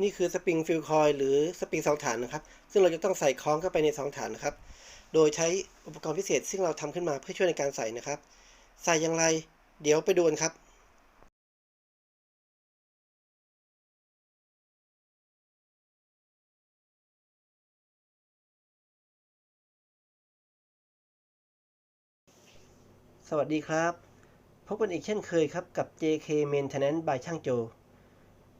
นี่คือสปริงฟิลคอยหรือสปริงสองฐานนะครับ ซึ่งเราจะต้องใส่คล้องเข้าไปในสองฐานนะครับ โดยใช้อุปกรณ์พิเศษซึ่งเราทำขึ้นมาเพื่อช่วยในการใส่นะครับ ใส่อย่างไร เดี๋ยวไปดูกันครับสวัสดีครับ พบกันอีกเช่นเคยครับกับ JK Maintenance by ช่างโจ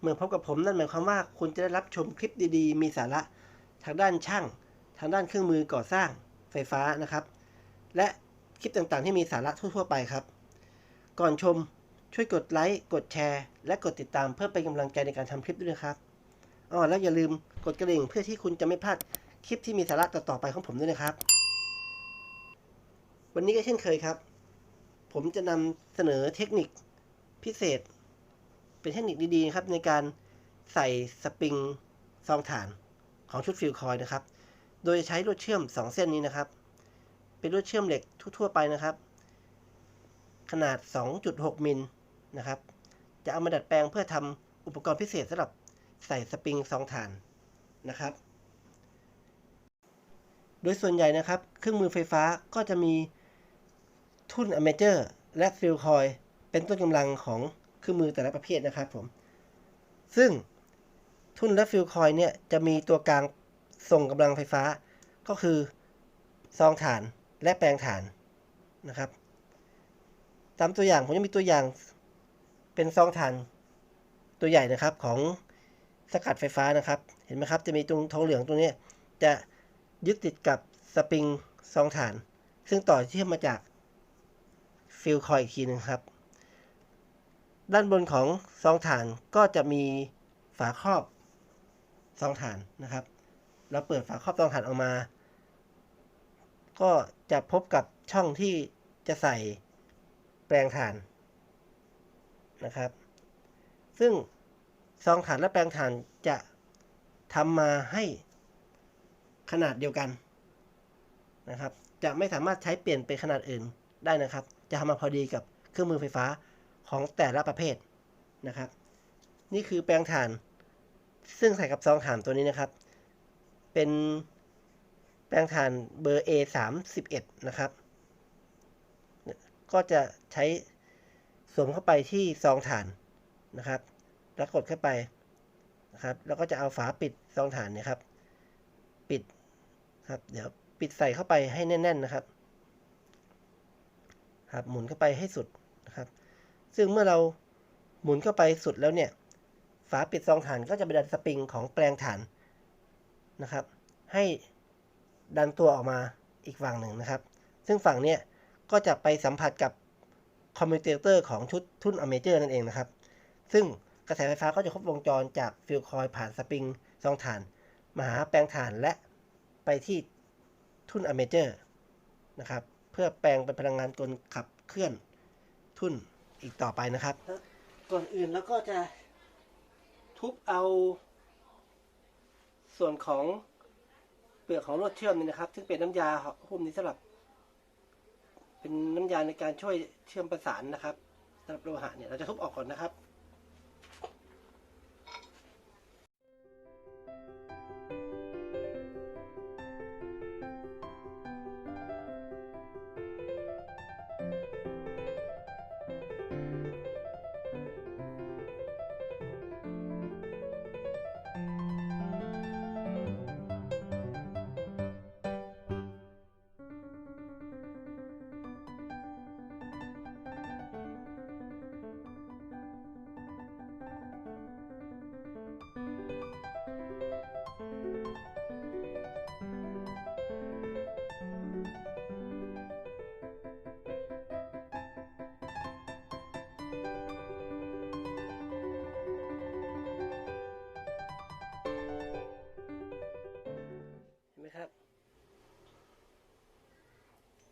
เมื่อพบกับผมนั่นหมายความว่าคุณจะได้รับชมคลิปดีๆ มีสาระ ทางด้านช่าง ทางด้านเครื่องมือก่อสร้างไฟฟ้านะครับ และคลิปต่างๆ ที่มีสาระทั่วๆไปครับ ก่อนชมช่วยกดไลค์กดแชร์ และกดติดตามเพื่อเป็นกำลังใจในการทำคลิปด้วยนะครับอ๋อแล้วอย่าลืมกดกระดิ่งเพื่อที่คุณจะไม่พลาดคลิปที่มีสาระต่อๆไปของผมด้วยนะครับ วันนี้ก็เช่นเคยครับ ผมจะนำเสนอเทคนิคพิเศษ เป็นเทคนิคดีๆนะครับในการใส่สปริงซองถ่านของชุดฟิลคอยนะครับ โดยใช้ลวดเชื่อม 2 เส้นนี้นะครับ เป็นลวดเชื่อมเหล็กทั่วๆไปนะครับ ขนาด 2.6 มิลนะครับ จะเอามาดัดแปลงเพื่อทำอุปกรณ์พิเศษสำหรับใส่สปริงซองถ่านนะครับ โดยส่วนใหญ่นะครับ เครื่องมือไฟฟ้าก็จะมีทุ่นอเมเจอร์ และฟิลคอย เป็นต้นกำลังของ เครื่องมือแต่ละประเภทนะครับผม ซึ่งทุ่นและฟิลคอยเนี่ยจะมีตัวกลางส่งกำลังไฟฟ้า ก็คือซองถ่านและแปลงถ่านนะครับ ตามตัวอย่างผมจะมีตัวอย่างเป็นซองถ่านตัวใหญ่นะครับของสกัดไฟฟ้านะครับ เห็นไหมครับ จะมีตรงทองเหลืองตรงนี้จะยึดติดกับสปริงซองถ่าน ซึ่งต่อเชื่อมมาจากฟิลคอยอีกทีหนึงครับ ด้านบนของซองถ่านก็จะมีฝาครอบซองถ่านนะครับ เราเปิดฝาครอบซองถ่านออกมา ก็จะพบกับช่องที่จะใส่แปลงถ่านนะครับ ซึ่งซองถ่านและแปลงถ่านจะทำมาให้ขนาดเดียวกันนะครับ จะไม่สามารถใช้เปลี่ยนเป็นขนาดอื่นได้นะครับ จะทำมาพอดีกับเครื่องมือไฟฟ้า ของแต่ละประเภทนะครับ นี่คือแปลงถ่าน ซึ่งใส่กับซองถ่านตัวนี้นะครับ เป็นแปลงถ่านเบอร์ A 3 1นะครับ ก็จะใช้สวมเข้าไปที่ซองถ่านนะครับแล้วกดเข้าไปนะครับ แล้วก็จะเอาฝาปิดซองถ่านเนี่ยครับ ปิดครับ เดี๋ยวปิดใส่เข้าไปให้แน่น ๆนะครับ ครับ หมุนเข้าไปให้สุด ซึ่งเมื่อเราหมุนเข้าไปสุดแล้วเนี่ย ฝาปิดซองถ่านก็จะไปดันสปริงของแปลงถ่านนะครับ ให้ดันตัวออกมาอีกฝั่งหนึ่งนะครับ ซึ่งฝั่งเนี้ยก็จะไปสัมผัสกับคอมมิวเตอร์ของชุดทุ่นอเมเจอร์นั่นเองนะครับ ซึ่งกระแสไฟฟ้าก็จะครบวงจรจากฟิลคอยผ่านสปริงซองถ่าน มาหาแปลงถ่านและไปที่ทุ่นอเมเจอร์นะครับ เพื่อแปลงเป็นพลังงานกลขับเคลื่อนทุ่น อีกต่อไปนะครับ ก่อนอื่นแล้วก็จะทุบเอา ส่วนของเปลือกของลวดเชื่อมนี่นะครับ ซึ่งเป็นน้ำยาหุ้มนี้สำหรับ เป็นน้ำยาในการช่วยเชื่อมประสานนะครับสำหรับโลหะเนี่ยเราจะทุบออกก่อนนะครับ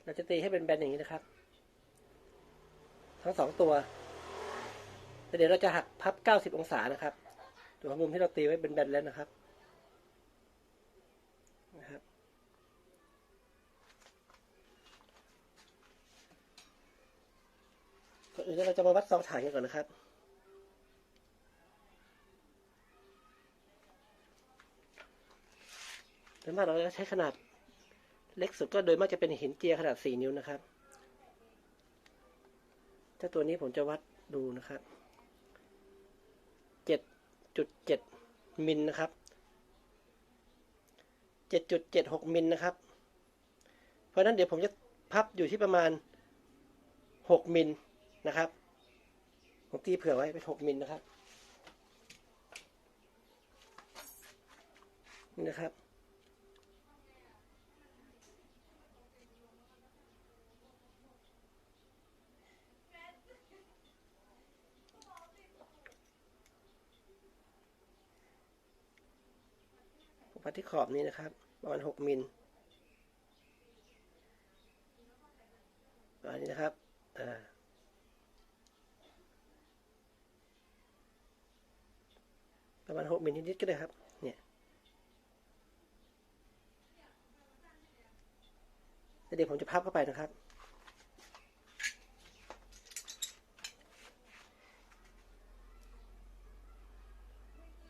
เราจะตีให้เป็นแบนอย่างนี้นะครับ ทั้งสองตัวแต่เดี๋ยวเราจะหักพับ 90 องศานะครับตัวมุมที่เราตีไว้เป็นแบนแล้วนะครับนะครับ ก่อนอื่นเราจะมาวัดซองถ่านกันก่อนนะครับส่วนมากเราจะใช้ขนาด เล็กสุดก็โดยมากจะเป็นหินเจียขนาด 4 นิ้วนะครับ ถ้าตัวนี้ผมจะวัดดูนะครับ 7.7 มิลนะครับ 7.76 มิลนะครับ เพราะฉะนั้นเดี๋ยวผมจะพับอยู่ที่ประมาณ 6 มิลนะครับผมตีเผื่อไว้เป็น 6 มิลนะครับ นี่นะครับ มพัดที่ขอบนี้นะครับ ประมาณ6มิลประมาณนี้นะครับอ่าประมาณ6มิลนิดๆก็ได้ครับ เนี่ยเดี๋ยวผมจะพับเข้าไปนะครับ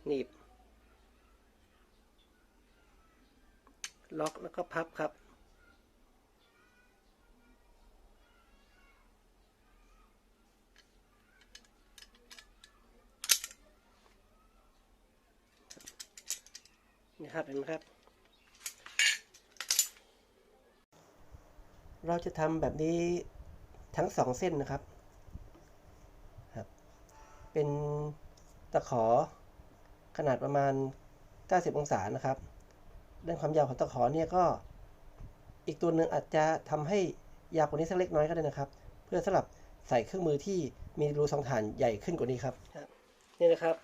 หนีบ ล็อกแล้วก็พับครับ นี่ครับเห็นไหมครับ เราจะทำแบบนี้ทั้งสองเส้นนะครับครับเป็นตะขอขนาดประมาณ 90 องศานะครับ ด้านความยาวของตะขอเนี่ยก็อีกตัวหนึ่งอาจจะทำให้ยาวกว่านี้สักเล็กน้อยก็ได้นะครับ เพื่อสลับใส่เครื่องมือที่มีรูสองฐานใหญ่ขึ้นกว่านี้ครับนี่นะครับ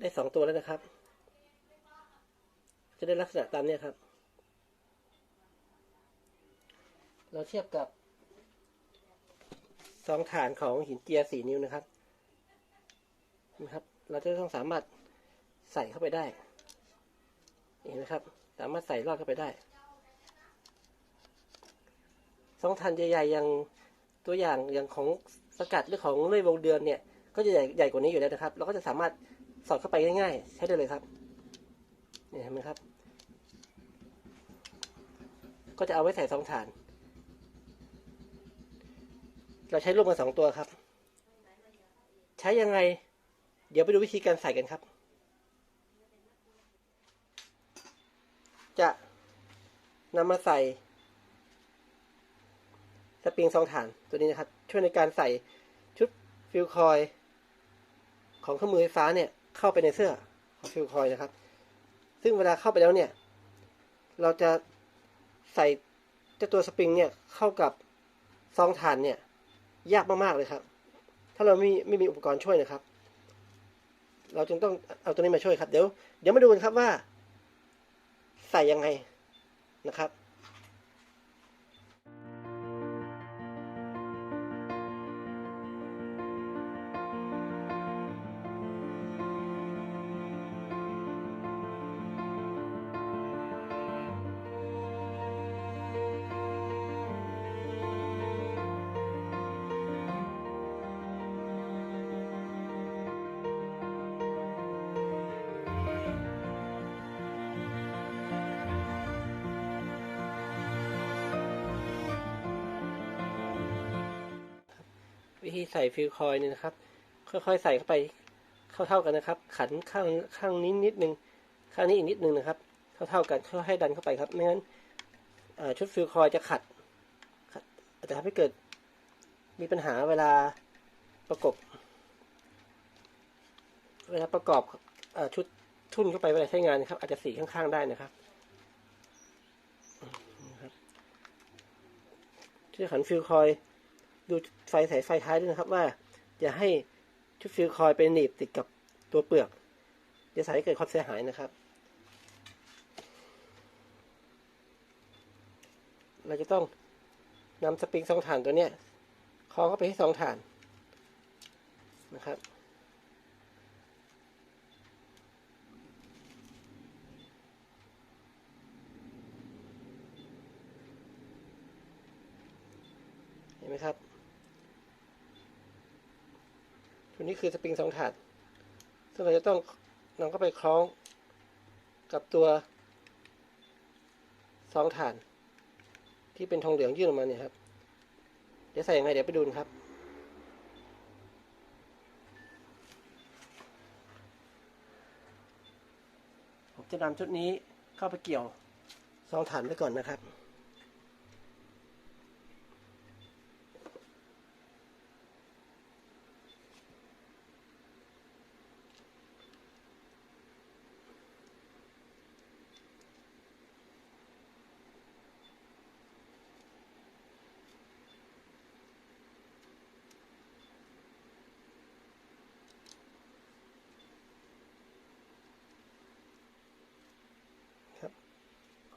ได้สองตัวแล้วนะครับ จะได้ลักษณะตามนี้ครับ เราเทียบกับสองฐานของหินเจียสี่นิ้วนะครับนะครับ เราจะต้องสามารถใส่เข้าไปได้ เห็นไหมครับ สามารถใส่ลอดเข้าไปได้สองฐานใหญ่ๆอย่างตัวอย่างอย่างของสกัดหรือของเลื่อยวงเดือนเนี่ย ก็จะใหญ่ใหญ่กว่านี้อยู่แล้วนะครับ เราก็จะสามารถสอดเข้าไปง่ายๆใช้ได้เลยครับนี่เห็นไหมครับ ก็จะเอาไว้ใส่สองฐาน เราใช้ร่วมกันสองตัวครับ ใช้ยังไง เดี๋ยวไปดูวิธีการใส่กันครับ จะนำมาใส่สปริงสองฐานตัวนี้นะครับ ช่วยในการใส่ชุดฟิลคอย ของเครื่องมือไฟฟ้าเนี่ย เข้าไปในเสื้อของฟิลคอยนะครับ ซึ่งเวลาเข้าไปแล้วเนี่ย เราจะใส่เจ้าตัวสปริงเนี่ยเข้ากับซองถ่านเนี่ย ยากมากๆเลยครับ ถ้าเราไม่ไม่มีอุปกรณ์ช่วยนะครับ เราจึงต้องเอาตัวนี้มาช่วยครับ เดี๋ยวเดี๋ยวมาดูกันครับว่า ใส่ยังไงนะครับ วิธีใส่ฟิลคอยเนี่ยนะครับ ค่อยๆใส่เข้าไปเท่าๆกันนะครับ ขันข้างข้างนี้นิดนึงข้างนี้อีกนิดนึงนะครับ เท่าๆกันค่อยๆดันเข้าไปครับไม่งั้นชุดฟิลคอยจะขัดขัดอาจจะทำให้เกิดมีปัญหาเวลาประกบ เวลาประกอบอชุดทุ่นเข้าไปเวลาใช้งานนะครับ อาจจะสีข้างๆได้นะครับนะครับช่วยขันฟิลคอย ดูไฟสายไฟท้ายด้วยนะครับว่า อย่าให้ชุดฟิลคอยไปหนีบติดกับตัวเปลือกจะสายให้เกิดความเสียหายนะครับ เราจะต้องนำสปริงสองฐานตัวเนี้ยคล้องเข้าไปที่สองฐานนะครับเห็นไหมครับ ตัว นี้คือสปริงสองถาด ซึ่งเราจะต้องนำเข้าไปคล้องกับตัวซองถาน ที่เป็นทองเหลืองยื่นออกมาเนี่ยครับ เดี๋ยวใส่ยังไงเดี๋ยวไปดูนะครับ ผมจะนำชุดนี้เข้าไปเกี่ยวซองถานไว้ก่อนนะครับ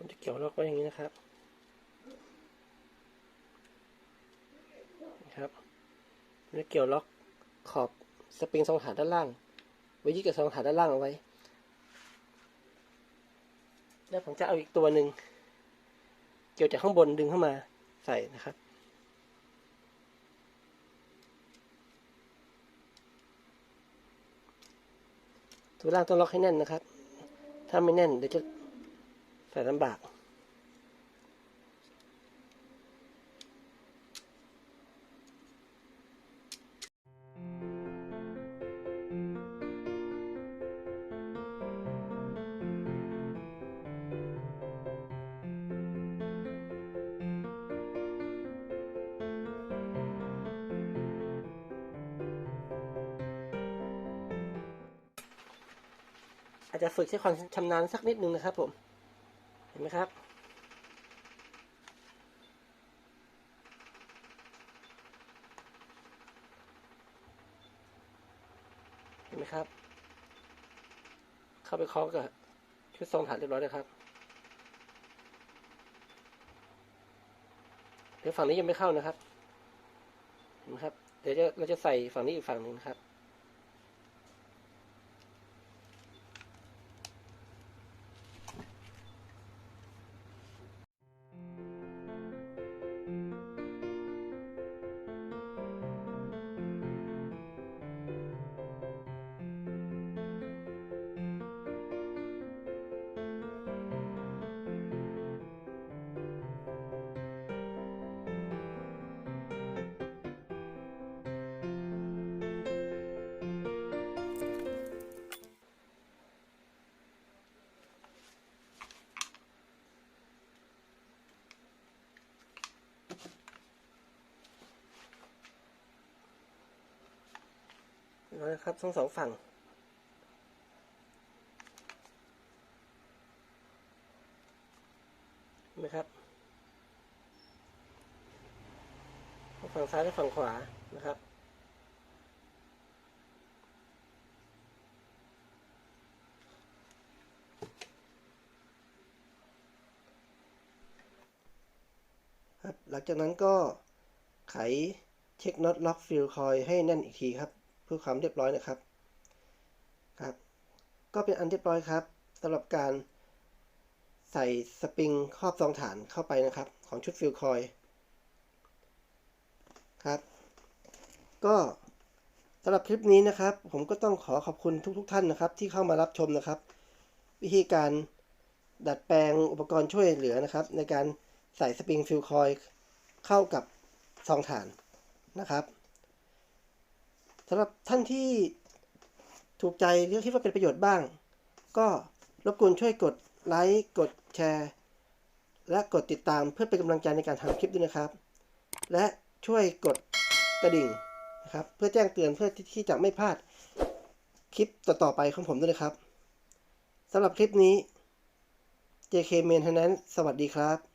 ผมจะเกี่ยวล็อกไว้อย่างนี้นะครับนะครับผมจะเกี่ยวล็อกขอบสปริงซองฐานด้านล่าง ไว้ยึดกับซองฐานด้านล่างเอาไว้ แล้วผมจะเอาอีกตัวหนึ่งเกี่ยวจากข้างบนดึงเข้ามาใส่นะครับตัวล่างต้องล็อกให้แน่นนะครับ ถ้าไม่แน่นเดี๋ยวจะ ใส่ลำบาก อาจจะฝึกใช้ความชำนาญสักนิดนึงนะครับผม ไหมครับ เห็นไหมครับ เข้าไปเคาะกับชุดทรงฐานเรียบร้อยเลยครับ เดี๋ยวฝั่งนี้ยังไม่เข้านะครับเห็นไหมครับ เดี๋ยวจะเราจะใส่ฝั่งนี้อีกฝั่งหนึ่งนะครับ นะครับทั้งสองฝั่งนไหมครับ ฝั่งซ้ายและฝั่งขวานะครับครับหลังจากนั้นก็ไขเช็คน็อตล็อกฟิลคอยให้แน่นอีกทีครับ พื่อความเรียบร้อยนะครับครับ ก็เป็นอันเรียบร้อยครับสำหรับการใส่สปริงครอบซองฐานเข้าไปนะครับ ของชุดฟิลคอยครับ ก็สำหรับคลิปนี้นะครับ ผมก็ต้องขอขอบคุณทุกๆทท่านนะครับ ที่เข้ามารับชมนะครับ วิธีการดัดแปลงอุปกรณ์ช่วยเหลือนะครับ ในการใส่สปริงฟิลคอยเข้ากับซองฐานนะครับ สำหรับท่านที่ถูกใจหรือคิดว่าเป็นประโยชน์บ้าง ก็รบกวนช่วยกดไลค์กดแชร์ และกดติดตามเพื่อเป็นกำลังใจในการทำคลิปด้วยนะครับ และช่วยกดกระดิ่งนะครับ เพื่อแจ้งเตือนเพื่อที่จะไม่พลาดคลิปต่อๆไปของผมด้วยนะครับสำหรับคลิปนี้ JK Maintenance สวัสดีครับ